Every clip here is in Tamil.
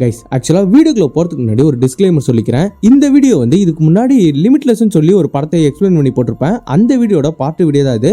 கைஸ் ஆக்சுவலாக வீடியோக்குள்ள போகிறதுக்கு முன்னாடி ஒரு டிஸ்க்ளைமர் சொல்லிக்கிறேன். இந்த வீடியோ வந்து இதுக்கு முன்னாடி லிமிட்லெஸ்ன்னு சொல்லி ஒரு படத்தை எக்ஸ்பிளைன் பண்ணி போட்டிருப்பேன். அந்த வீடியோட பார்ட் வீடியோ தான் இது.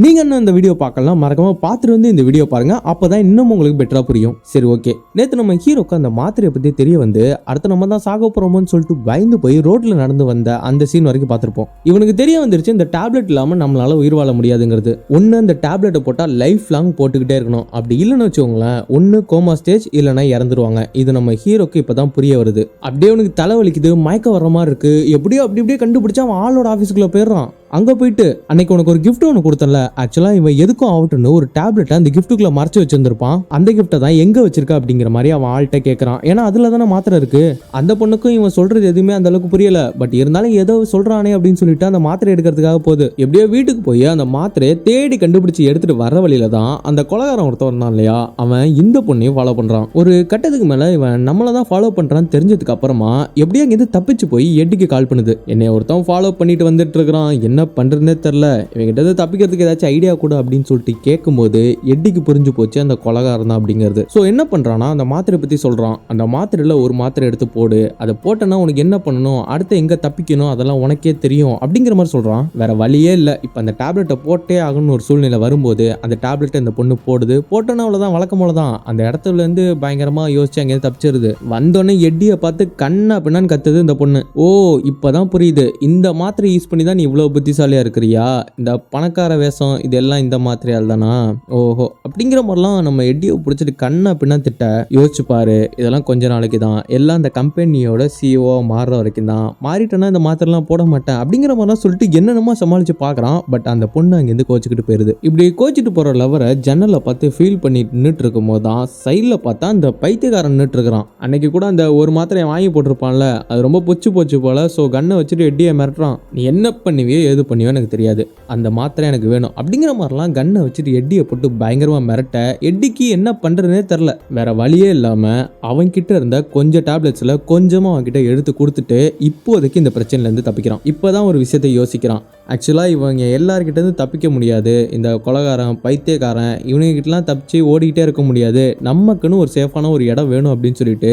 நீங்கள் இன்னும் இந்த வீடியோ பார்க்கலாம் மறக்காம பார்த்துட்டு வந்து இந்த வீடியோ பாருங்கள் அப்போ தான் இன்னும் உங்களுக்கு பெட்டராக புரியும். சரி ஓகே நேற்று நம்ம ஹீரோக்கு அந்த மாத்திரையை பற்றி தெரிய வந்து அடுத்து நம்ம தான் சாக போகிறோமோன்னு சொல்லிட்டு பயந்து போய் ரோட்டில் நடந்து வந்த அந்த சீன் வரைக்கும் பார்த்துருப்போம். இவனுக்கு தெரிய வந்துருச்சு இந்த டேப்லெட் இல்லாமல் நம்மளால் உயிர் வாழ முடியாதுங்கிறது. ஒன்று அந்த டேப்லெட்டை போட்டால் லைஃப் லாங் போட்டுக்கிட்டே இருக்கணும். அப்படி இல்லைன்னு வச்சுக்கோங்களேன் ஒன்று கோமா ஸ்டேஜ் இல்லைன்னா இறந்துருவாங்க. இது நம்ம ஹீரோக்கு இப்போ தான் புரிய வருது. அப்படியே அவனுக்கு தலைவலிக்குது மயக்கம் வர மாதிரி இருக்குது எப்படியோ அப்படி இப்படியே கண்டுபிடிச்சா அவன் ஆளோட ஆஃபீஸுக்குள்ளே போயிடுறான். அங்கே போயிட்டு அன்னைக்கு உனக்கு ஒரு கிஃப்ட் ஒன்று கொடுத்தல ஆக்சுவலாக இவன் எதுக்கும் ஆகட்டும்னு ஒரு டேப்லெட்டை அந்த கிஃப்ட்டுக்குள்ள மறைச்சு வச்சிருந்திருப்பான். அந்த கிஃப்ட்டை தான் எங்கே வச்சிருக்கா அப்படிங்கிற மாதிரி அவன் ஆள்கிட்ட கேட்குறான் ஏன்னா அதில் தானே மாத்திரை இருக்கு. அந்த பொண்ணுக்கும் இவன் சொல்றது எதுவுமே அந்த அளவுக்கு புரியல. பட் இருந்தாலும் ஏதோ சொல்றானே அப்படின்னு சொல்லிட்டு அந்த மாத்திரை எடுக்கிறதுக்காக போகுது. எப்படியோ வீட்டுக்கு போய் அந்த மாத்திரையை தேடி கண்டுபிடிச்சு எடுத்துட்டு வர வழியில தான் அந்த கொலகாரம் ஒருத்தன் வந்தான் இல்லையா? அவன் இந்த பொண்ணையும் ஃபாலோ பண்றான். ஒரு கட்டத்துக்கு மேல இவன் நம்மளை தான் ஃபாலோ பண்றான்னு தெரிஞ்சதுக்கு அப்புறமா எப்படியோ அங்கேருந்து தப்பிச்சு போய் எட்டிக்கு கால் பண்ணுது. என்னை ஒருத்தன் ஃபாலோ பண்ணிட்டு வந்துட்டு இருக்கிறான். என்ன பண்றதுனே தெரில. இவங்கிட்ட இருந்து தப்பிக்கிறதுக்கு ஏதாச்சும் ஐடியா கூட அப்படின்னு சொல்லிட்டு கேட்கும்போது எட்டிக்கு புரிஞ்சு போச்சு அந்த கொலகாரம் தான் அப்படிங்கிறது. ஸோ என்ன பண்ணுறான்னா அந்த மாத்திரை பற்றி சொல்கிறான் அந்த மாத்திரையில் ஒரு மாத்திரை எடுத்து போடு. அதை போட்டேன்னா உனக்கு என்ன பண்ணணும்? அடுத்து எங்கே தப்பிக்கணும்? அதெல்லாம் உனக்கே தெரியும் அப்படிங்கிற மாதிரி சொல்கிறான் வேற வழியே இல்லை. இப்போ அந்த டேப்லெட்டை போட்டே ஆகணும்னு ஒரு சூழ்நிலை வரும்போது அந்த டேப்லெட்டை இந்த பொண்ணு போடுது. போட்டோன்னா அவ்வளோதான் வழக்கம் தான். அந்த இடத்துலேருந்து பயங்கரமாக யோசிச்சு அங்கேயிருந்து தப்பிச்சிருது. வந்தோடனே எட்டியை பார்த்து கண்ணா பின்னான்னு கத்துது இந்த பொண்ணு. ஓ இப்போதான் புரியுது. இந்த மாத்திரை யூஸ் பண்ணி தான் நீ இவ்வளோ புத்திசாலியாக இருக்கிறியா? இந்த பணக்கார வேஷம் இதெல்லாம் இந்த மாத்திரையால் தானா ஓஹோ அப்படிங்கிற மாதிரிலாம் நம்ம எட்டியை பிடிச்சிட்டு கண்ணை பின்னா திட்ட யோசிச்சு பாரு. இதெல்லாம் கொஞ்ச நாளைக்கு தான். எல்லாம் அந்த கம்பெனியோட சிஓ மாறுற வரைக்கும் தான். மாறிட்டேன்னா இந்த மாத்திரைலாம் போட மாட்டேன். அப்படிங்கிற மாதிரிலாம் சொல்லிட்டு என்னென்னமோ சமாளிச்சு பார்க்குறான் பட் அந்த பொண்ணு அங்கேருந்து கோச்சிக்கிட்டு போயிருது. இப்படி கோச்சிட்டு போகிற லவரை ஜன்னலை பார்த்து ஃபீல் பண்ணிட்டு நின்றுட்டு இருக்கும் போது தான் சைடில் பார்த்தா அந்த பைத்தியக்காரன் நின்றுட்டு இருக்கிறான் அன்னைக்கு கூட அந்த ஒரு மாத்திரையை வாங்கி போட்டிருப்பான்ல. அது ரொம்ப பொச்சு போச்சு போல. ஸோ கண்ணை வச்சுட்டு எட்டியை மிரட்டுறான். நீ என்ன பண்ணுவியோ எது பண்ணியோ எனக்கு தெரியாது. அந்த மாத்திரை எனக்கு வேணும். அப்படிங்கிற மாதிரிலாம் கண்ணை வச்சுட்டு எட்டியை போட்டு பயங்கரமாக மிரட்ட எட்டிக்கு என்ன பண்ணுறதுனே தெரில வேற வழியே இல்லாமல் அவன்கிட்ட இருந்த கொஞ்சம் டேப்லெட்ஸில் கொஞ்சமாக அவன்கிட்ட எடுத்து கொடுத்துட்டு இப்போதைக்கு இந்த பிரச்சனையிலேருந்து தப்பிக்கிறான். இப்போ தான் ஒரு விஷயத்தை யோசிக்கிறான். ஆக்சுவலாக இவங்க எல்லாருக்கிட்டேருந்து தப்பிக்க முடியாது. இந்த கொலகாரன் பைத்தியக்காரன் இவனுங்கிட்டலாம் தப்பிச்சு ஓடிக்கிட்டே இருக்க முடியாது. நமக்குன்னு ஒரு சேஃபான ஒரு இடம் வேணும் அப்படின்னு சொல்லிட்டு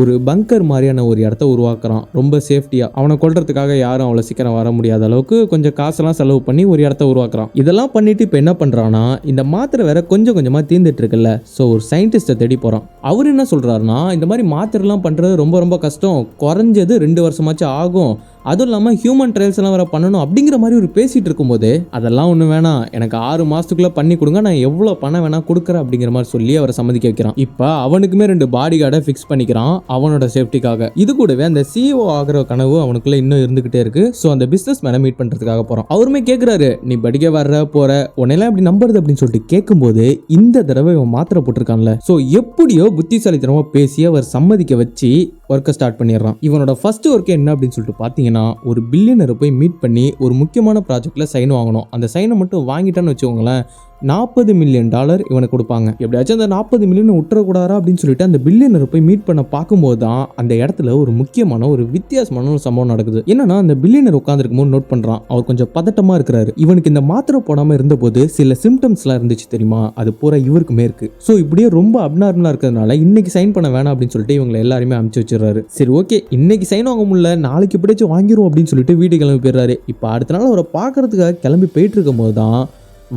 ஒரு பங்கர் மாதிரியான ஒரு இடத்த உருவாக்குறான். ரொம்ப சேஃப்டியாக அவனை கொள்றதுக்காக யாரும் அவ்வளோ சீக்கிரம் வர முடியாத அளவுக்கு கொஞ்சம் காசெல்லாம் செலவு பண்ணி ஒரு இடத்த உருவாக்குறான். இதெல்லாம் பண்ணிட்டு இப்போ என்ன பண்ணுறான்னா இந்த மாத்திரை வேற கொஞ்சம் கொஞ்சமாக தீர்ந்துட்டு இருக்குல்ல. ஸோ ஒரு சயின்டிஸ்ட்டை தேடி போகிறான் அவர் என்ன சொல்கிறாருன்னா இந்த மாதிரி மாத்திரைலாம் பண்ணுறது ரொம்ப ரொம்ப கஷ்டம். குறைஞ்சது ரெண்டு வருஷமாச்சும் ஆகும். அதுவும் இல்லாமல் ஹியூமன் ட்ரையல்ஸ் எல்லாம் வர பண்ணணும் அப்படிங்கிற மாதிரி ஒரு பேசிட்டு இருக்கும்போது அதெல்லாம் ஒன்று வேணாம். எனக்கு ஆறு மாதத்துக்குள்ளே பண்ணி கொடுங்க. நான் எவ்வளோ பணம் வேணால் கொடுக்குறேன் அப்படிங்கிற மாதிரி சொல்லி அவரை சம்மதிக்க வைக்கிறான். இப்போ அவனுக்குமே ரெண்டு பாடி கார்டை ஃபிக்ஸ் பண்ணிக்கிறான் அவனோட சேஃப்டிக்காக இது கூடவே அந்த சிஓ ஆகிற கனவு அவனுக்குள்ளே இன்னும் இருந்துகிட்டே இருக்கு. ஸோ அந்த பிஸ்னஸ் மேனை மீட் பண்ணுறதுக்காக போகிறான் அவருமே கேட்குறாரு நீ படிக்க வர்ற போகிற உன்னையெல்லாம் எப்படி நம்புறது? அப்படின்னு சொல்லிட்டு கேட்கும்போது இந்த தடவை இவன் மாத்திரை போட்டிருக்கான்ல. ஸோ எப்படியோ புத்திசாலித்தனமாக பேசி அவர் சம்மதிக்க வச்சு ஒர்க்கை ஸ்டார்ட் பண்ணிடுறான். இவனோட ஃபர்ஸ்ட் ஒர்க் என்ன அப்படின்னு சொல்லிட்டு பார்த்தீங்கன்னா ஒரு பில்லியனரை போய் மீட் பண்ணி ஒரு முக்கியமான ப்ராஜெக்ட்டில் சைன் வாங்கணும். அந்த சைனை மட்டும் வாங்கிட்டான்னு வச்சுக்கோங்களேன் நாற்பது மில்லியன் டாலர் இவனுக்கு கொடுப்பாங்க. எப்படியாச்சும் அந்த நாற்பது மில்லியன் விட்டுறக்கூடாதா அப்படின்னு சொல்லிட்டு அந்த பில்லியனரை போய் மீட் பண்ண பார்க்கும்போது தான் அந்த இடத்துல ஒரு முக்கியமான ஒரு வித்தியாசமான ஒரு சம்பவம் நடக்குது. என்னன்னா அந்த பில்லியனர் உட்காந்துருக்கும் போது நோட் பண்ணுறான் அவர் கொஞ்சம் பதட்டமா இருக்கிறாரு. இவனுக்கு இந்த மாத்திரை போடாமல் இருந்தபோது சில சிம்டம்ஸ்லாம் இருந்துச்சு தெரியுமா? அது பூரா இவருக்குமே இருக்கு ஸோ இப்படியே ரொம்ப அப்னார்மலாக இருக்கிறதுனால இன்னைக்கு சைன் பண்ண வேணாம் அப்படின்னு சொல்லிட்டு இவங்களை எல்லாருமே அமுச்சு வச்சிடறாரு. சரி ஓகே இன்னைக்கு சைன் வாங்க முடியல. நாளைக்கு எப்படியாச்சும் வாங்கிடும் அப்படின்னு சொல்லிட்டு வீட்டு கிளம்பி போயிடுறாரு. இப்போ அடுத்த நாள் அவரை பார்க்கறதுக்காக கிளம்பி போயிட்டு இருக்கும் போது தான்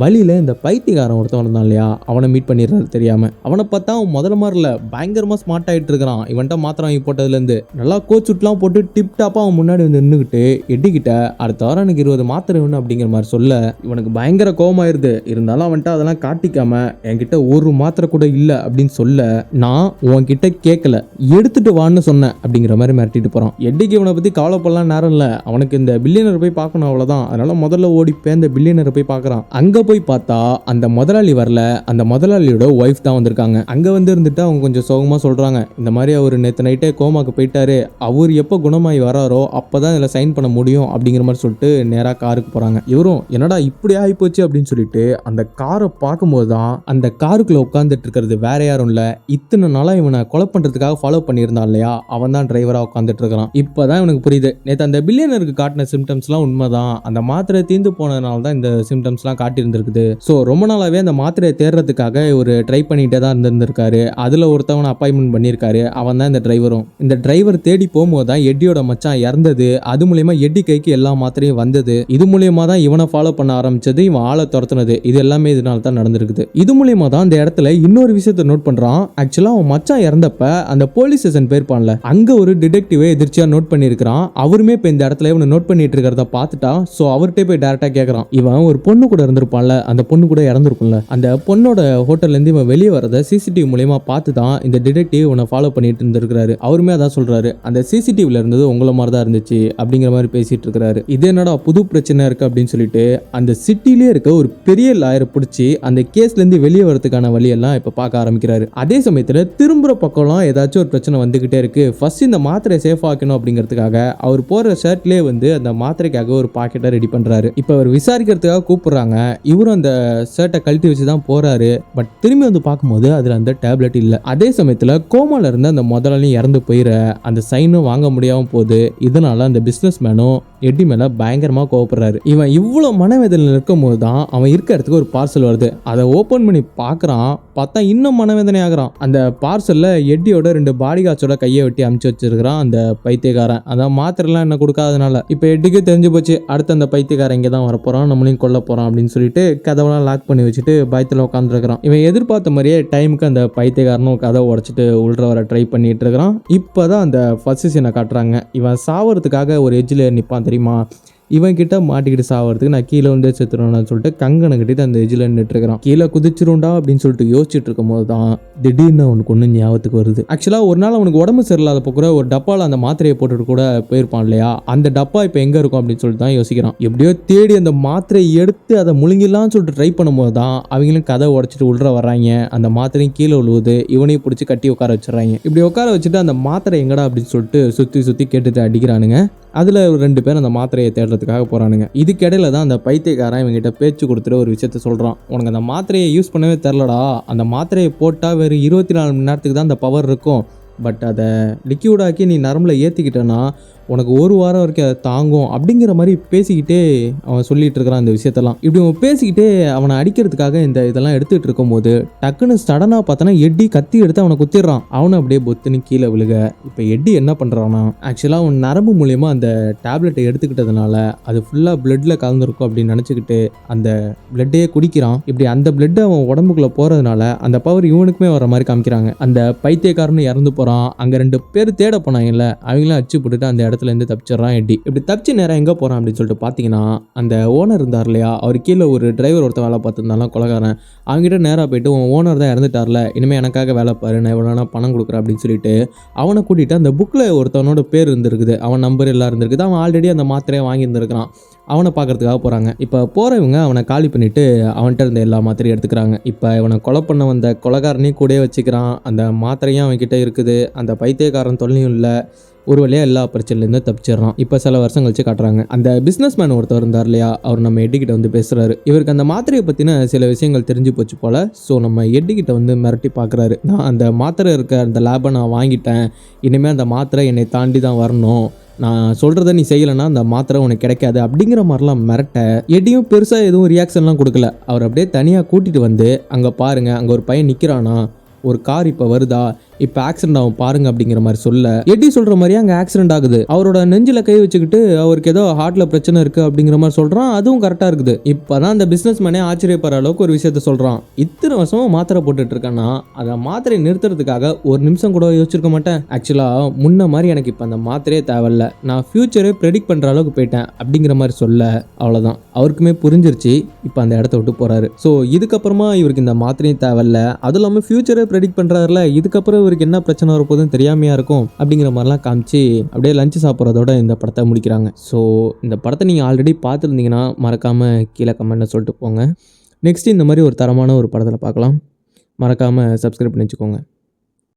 வழியில் இந்த பைத்தியக்காரன் ஒருத்தவன் இருந்தான் இல்லையா? அவனை மீட் பண்ணிடுறாரு தெரியாமல் அவனை பார்த்தா அவன் முதல்ல மாதிரில பயங்கரமாக ஸ்மார்ட் ஆகிட்டு இருக்கிறான். இவன்ட்ட மாத்திரம் வாங்கி போட்டதுலேருந்து நல்லா கோச் சுட்லாம் போட்டு டிப் டாப்பாக அவன் முன்னாடி வந்து நின்றுக்கிட்டு எட்டிக்கிட்ட அடுத்த வாரம் எனக்கு இருபது மாத்திரை வேணும் அப்படிங்கிற மாதிரி சொல்ல இவனுக்கு பயங்கர கோபமாயிருது இருந்தாலும் அவன்கிட்ட அதெல்லாம் காட்டிக்காம என்கிட்ட ஒரு மாத்திரை கூட இல்லை அப்படின்னு சொல்ல நான் உன்கிட்ட கேட்கல எடுத்துட்டு வான்னு சொன்னேன் அப்படிங்கிற மாதிரி மிரட்டிட்டு போகிறான் எட்டிக்கு இவனை பற்றி கவலைப்படலாம் நேரம் இல்லை. அவனுக்கு இந்த பில்லியனர் போய் பார்க்கணும் அவ்வளோதான் அதனால முதல்ல ஓடி போய் அந்த பில்லியனரை போய் பார்க்குறான். அங்கே போய் பார்த்தா அந்த முதலாளி வரல. அந்த முதலாளியோட ஒய்ஃப் தான் வந்திருக்காங்க. அங்கே வந்து இருந்துட்டு அவங்க கொஞ்சம் சோகமாக சொல்கிறாங்க இந்த மாதிரி அவர் நேற்று நைட்டே கோமாக்கு போயிட்டாரு. அவர் எப்போ குணமாகி வராரோ அப்போ தான் இதில் சைன் பண்ண முடியும் அப்படிங்கிற மாதிரி சொல்லிட்டு நேராக காருக்கு போகிறாங்க இவரும் என்னடா இப்படி ஆகிப்போச்சு அப்படின்னு சொல்லிட்டு அந்த காரை பார்க்கும்போது தான் அந்த காருக்குள்ளே உட்காந்துட்டு இருக்கிறது வேற யாரும் இல்லை. இத்தனை நாளாக இவனை கொலை பண்ணுறதுக்காக ஃபாலோ பண்ணியிருந்தான் இல்லையா? அவன் தான் டிரைவராக உட்காந்துட்டு இருக்கிறான் இப்போ தான் இவனுக்கு புரியுது. நேற்று அந்த பில்லியனருக்கு காட்டின சிம்டம்ஸ்லாம் உண்மைதான். அந்த மாத்திரை தீர்ந்து போனதுனால தான் இந்த சிம்டம்ஸ்லாம் காட்டியிருந்துச்சு இருந்திருக்குது. ஸோ ரொம்ப நாளாகவே அந்த மாத்திரையை தேடுறதுக்காக இவர் ட்ரை பண்ணிகிட்டே தான் இருந்திருந்திருக்காரு. அதில் ஒருத்தவனை அப்பாயின்மெண்ட் பண்ணியிருக்காரு. அவன் தான் இந்த டிரைவரும் இந்த டிரைவர் தேடி போகும்போது தான் எட்டியோட மச்சான் இறந்தது. அது மூலயமா எட்டி கைக்கு எல்லா மாத்திரையும் வந்தது. இது மூலியமா தான் இவனை ஃபாலோ பண்ண ஆரம்பிச்சது இவன் ஆளை துரத்துனது. இது எல்லாமே இதனால தான் நடந்திருக்குது. இது மூலியமா தான் அந்த இடத்துல இன்னொரு விஷயத்தை நோட் பண்றான். ஆக்சுவலா அவன் மச்சான் இறந்தப்ப அந்த போலீஸ் ஸ்டேஷன் போயிருப்பான்ல அங்க ஒரு டிடெக்டிவே எதிர்ச்சியா நோட் பண்ணியிருக்கிறான். அவருமே இப்போ இந்த இடத்துல இவனை நோட் பண்ணிட்டு இருக்கிறத பார்த்துட்டா ஸோ அவர்கிட்ட போய் டேரக்டா கேட்கறான் இவன் ஒரு பொண்ணு கூட இருந்திருப்பான்ல அந்த பொண்ணு கூட இறந்துருக்கும்ல. அந்த பொண்ணோட ஹோட்டல்லேருந்து இவன் வெளியே வரத சிசிடிவி மூலயமா பார்த்து தான் இந்த டிடெக்டிவ் உன்னை ஃபாலோ பண்ணிட்டு இருந்திருக்காரு அவருமே அதான் சொல்றாரு அந்த சிசிடிவில இருந்தது உங்களை மாதிரி தான் இருந்துச்சு அப்படிங்கிற மாதிரி பேசிட்டு இருக்கிறாரு இது என்னடா புது பிரச்சனை இருக்கு அப்படின்னு சொல்லிட்டு அந்த சிட்டிலேயே இருக்க ஒரு பெரிய லாயரை பிடிச்சி அந்த கேஸ்லேருந்து வெளியே வரதுக்கான வழியெல்லாம் இப்போ பார்க்க ஆரம்பிக்கிறாரு. அதே சமயத்தில் திரும்புகிற பக்கம்லாம் ஏதாச்சும் ஒரு பிரச்சனை வந்துகிட்டே இருக்கு. ஃபர்ஸ்ட் இந்த மாத்திரை சேஃப் ஆக்கணும் அப்படிங்கிறதுக்காக அவர் போற ஷர்ட்லேயே வந்து அந்த மாத்திரைக்காக ஒரு பாக்கெட்டை ரெடி பண்றாரு. இப்போ அவர் விசாரிக்கிறதுக்காக கூப்பிடுறாங்க. இவரும் அந்த ஷர்ட்டை கழட்டி வச்சு தான் போகிறாரு பட் திரும்பி வந்து பார்க்கும்போது அதில் அந்த டேப்லெட் இல்லை. அதே சமயத்தில் கோமால இருந்து அந்த முதலாளியும் இறந்து போயிடுற அந்த சைனும் வாங்க முடியாமல் போகுது. இதனால அந்த பிஸ்னஸ் மேனும் எட்டி மேல பயங்கரமா கோவப்படுறாரு. இவன் இவ்வளவு மனவேதனையில் இருக்கும் போது தான் அவன் இருக்க இடத்துக்கு ஒரு பார்சல் வருது. அதை ஓபன் பண்ணி பார்க்குறான் பார்த்தா இன்னும் மனவேதனை ஆகுறான். அந்த பார்சல்ல எட்டியோட ரெண்டு பாடி கார்ட்ஸோட கையை வெட்டி அமுச்சு வச்சிருக்கிறான் அந்த பைத்தியக்காரன். அதான் மாத்திரைலாம் என்ன கொடுக்காதனால இப்போ எட்டிக்கு தெரிஞ்சு போச்சு அடுத்து அந்த பைத்தியக்காரன் இங்கே தான் வரப்போறான் நம்மளையும் கொல்ல போறான் அப்படின்னு சொல்லிட்டு கதவெல்லாம் லாக் பண்ணி வச்சுட்டு பயத்தில் உட்காந்துருக்கிறான் இவன் எதிர்பார்த்த மாதிரியே டைமுக்கு அந்த பைத்தியக்காரனும் கதை உடச்சிட்டு உள்ள வர ட்ரை பண்ணிட்டு இருக்கிறான். இப்போதான் அந்த ஃபர்ஸ்ட் சீனை காட்டுறாங்க. இவன் சாவறதுக்காக ஒரு எஜ்ஜில் நிற்பான் prima இவன் கிட்ட மாட்டிக்கிட்டு சாவறதுக்கு நான் கீழே வந்து செத்துருவேன்னு சொல்லிட்டு கங்கனை கட்டிட்டு அந்த எஜில் நின்றுட்டு இருக்கிறான் கீழே குதிச்சிருண்டா அப்படின்னு சொல்லிட்டு யோசிச்சுட்டு இருக்கும் போது தான் திடீர்னு அவனுக்கு ஒன்று ஞாபகத்துக்கு வருது. ஆக்சுவலாக ஒரு நாள் அவனுக்கு உடம்பு சரியில்லாதப்போ கூட ஒரு டப்பாவில் அந்த மாத்திரையை போட்டுட்டு கூட போயிருப்பான் இல்லையா? அந்த டப்பா இப்போ எங்கே இருக்கும் அப்படின்னு சொல்லிட்டு தான் யோசிக்கிறான். எப்படியோ தேடி அந்த மாத்திரையை எடுத்து அதை முழுங்கிடலாம்னு சொல்லிட்டு ட்ரை பண்ணும்போது தான் அவங்களும் கதை உடச்சிட்டு உள்ள வர்றாங்க. அந்த மாத்திரையும் கீழே விழுவுது. இவனையும் பிடிச்சி கட்டி உட்கார வச்சிடறாங்க. இப்படி உட்கார வச்சுட்டு அந்த மாத்திரை எங்கடா அப்படின்னு சொல்லிட்டு சுற்றி சுற்றி கேட்டுட்டு அடிக்கிறானுங்க. அதில் ரெண்டு பேரும் அந்த மாத்திரையை தேடுறது தேடுறதுக்காக போகிறானுங்க இதுக்கிடையில தான் அந்த பைத்தியக்காரன் இவங்ககிட்ட பேச்சு கொடுத்துட்டு ஒரு விஷயத்த சொல்கிறான் உனக்கு அந்த மாத்திரையை யூஸ் பண்ணவே தெரிலடா அந்த மாத்திரையை போட்டால் வெறும் இருபத்தி நாலு மணி நேரத்துக்கு தான் அந்த பவர் இருக்கும். பட் அதை லிக்யூடாக்கி நீ நரம்பில் ஏற்றிக்கிட்டேன்னா உனக்கு ஒரு வாரம் வரைக்கும் அதை தாங்கும் அப்படிங்கிற மாதிரி பேசிக்கிட்டே அவன் சொல்லிட்டு இருக்கிறான் இந்த விஷயத்தெல்லாம். இப்படி அவன் பேசிக்கிட்டே அவனை அடிக்கிறதுக்காக இந்த இதெல்லாம் எடுத்துகிட்டு இருக்கும்போது டக்குன்னு சடனாக பார்த்தோன்னா எட்டி கத்தி எடுத்து அவனை குத்திடுறான். அவனை அப்படியே பொத்துன்னு கீழே விழுக. இப்போ எட்டி என்ன பண்ணுறான்னா ஆக்சுவலாக அவன் நரம்பு மூலயமா அந்த டேப்லெட்டை எடுத்துக்கிட்டதுனால அது ஃபுல்லாக பிளட்டில் கலந்துருக்கும் அப்படின்னு நினச்சிக்கிட்டு அந்த பிளட்டையே குடிக்கிறான். இப்படி அந்த பிளட் அவன் உடம்புக்குள்ளே போகிறதுனால அந்த பவர் இவனுக்குமே வர மாதிரி காமிக்கிறாங்க. அந்த பைத்தியக்காரனு இறந்து போகிறான் அங்கே ரெண்டு பேர் தேட போனாங்கல்ல அவங்களாம் அச்சு போட்டுட்டு அந்த இடத்துலேருந்து தப்பிச்சிடுறான் எட்டி. இப்படி தப்பிச்சு நேரம் எங்கே போகிறான் அப்படின்னு சொல்லிட்டு பார்த்தீங்கன்னா அந்த ஓனர் இருந்தார் இல்லையா அவர் கீழே ஒரு டிரைவர் ஒருத்தன் வேலை பார்த்துருந்தாலும் கொலகாரன். அவங்ககிட்ட நேராக போயிட்டு உன் ஓனர் தான் இறந்துட்டார்ல இனிமேல் எனக்காக வேலை பாரு நான் எவ்வளோ பணம் கொடுக்குறேன் அப்படின்னு சொல்லிட்டு அவனை கூட்டிகிட்டு அந்த புக்கில் ஒருத்தவனோட பேர் இருந்திருக்குது. அவன் நம்பர் எல்லாம் இருந்திருக்குது. அவன் ஆல்ரெடி அந்த மாத்திரையை வாங்கியிருந்திருக்கிறான். அவனை பார்க்கறதுக்காக போகிறாங்க இப்போ போகிறவங்க அவனை காலி பண்ணிவிட்டு அவன்கிட்ட இருந்த எல்லா மாத்திரையும் எடுத்துக்கிறாங்க. இப்போ இவனை கொலை பண்ண வந்த கொலகாரனையும் கூடயே வச்சுக்கிறான். அந்த மாத்திரையும் அவன்கிட்ட இருக்குது. அந்த பைத்தியக்காரன் தொல்லையும் இல்லை. ஒரு வழியாக எல்லா பிரச்சனையிலேருந்து தப்பிச்சிடுறான். இப்போ சில வருஷம் கழிச்சு காட்டுறாங்க. அந்த பிஸ்னஸ் மேன் ஒருத்தர் இருந்தார் இல்லையா? அவர் நம்ம எட்டிக்கிட்ட வந்து பேசுகிறாரு இவருக்கு அந்த மாத்திரையை பற்றின சில விஷயங்கள் தெரிஞ்சு போச்சு போல். ஸோ நம்ம எட்டிக்கிட்ட வந்து மிரட்டி பார்க்குறாரு. நான் அந்த மாத்திரை இருக்க அந்த லேபை நான் வாங்கிட்டேன். இனிமேல் அந்த மாத்திரை என்னை தாண்டி தான் வரணும். நான் சொல்கிறத நீ செய்யலைன்னா அந்த மாத்திரை உனக்கு கிடைக்காது அப்படிங்கிற மாதிரிலாம் மிரட்ட எடியும் பெருசாக எதுவும் ரியாக்ஷன்லாம் கொடுக்கல. அவர் அப்படியே தனியாக கூட்டிகிட்டு வந்து அங்கே பாருங்கள் அங்கே ஒரு பையன் நிற்கிறானா ஒரு கார் இப்போ வருதா? இப்போ ஆக்சிடென்ட் ஆகும் பாருங்க அப்படிங்கிற மாதிரி சொல்ல. எட்டி சொல்ற மாதிரியே அங்கே ஆக்சிடென்ட் ஆகுது. அவரோட நெஞ்சில கை வச்சுக்கிட்டு அவருக்கு ஏதோ ஹார்ட்ல பிரச்சனை இருக்கு அப்படிங்கிற மாதிரி சொல்றான். அதுவும் கரெக்டா இருக்குது. இப்பதான் அந்த பிசினஸ் மேனே ஆச்சரியப்படுற அளவுக்கு ஒரு விஷயத்த சொல்றான். இத்தனை வருஷமா மாத்திரை போட்டுட்டு இருக்கேன்னா அதை மாத்திரை நிறுத்துறதுக்காக ஒரு நிமிஷம் கூட யோசிச்சிருக்க மாட்டேன். ஆக்சுவலா முன்ன மாதிரி எனக்கு இப்போ அந்த மாத்திரையே தேவையில்ல. நான் ஃபியூச்சரே ப்ரெடிக்ட் பண்ற அளவுக்கு போயிட்டேன் அப்படிங்கிற மாதிரி சொல்ல. அவ்வளோதான் அவருக்குமே புரிஞ்சிருச்சு. இப்போ அந்த இடத்த விட்டு போறாரு. ஸோ இதுக்கப்புறமா இவருக்கு இந்த மாத்திரையும் தேவையில்ல. அதுவும் இல்லாமல் ஃபியூச்சரே ப்ரெடிக்ட் பண்றாருல இதுக்கப்புறம் இவருக்கு என்ன பிரச்சனை வரப்போகுதுன்னு தெரியாமையா இருக்கும் அப்படிங்கிற மாதிரிலாம் காமிச்சு அப்படியே லஞ்சு சாப்பிட்றதோட இந்த படத்தை முடிக்கிறாங்க. ஸோ இந்த படத்தை நீங்கள் ஆல்ரெடி பார்த்துருந்தீங்கன்னா மறக்காமல் கீழே கமெண்ட்டில் சொல்லிட்டு போங்க. நெக்ஸ்ட் இந்த மாதிரி ஒரு தரமான ஒரு படத்தில் பார்க்கலாம். மறக்காமல் சப்ஸ்கிரைப் பண்ணி வச்சுக்கோங்க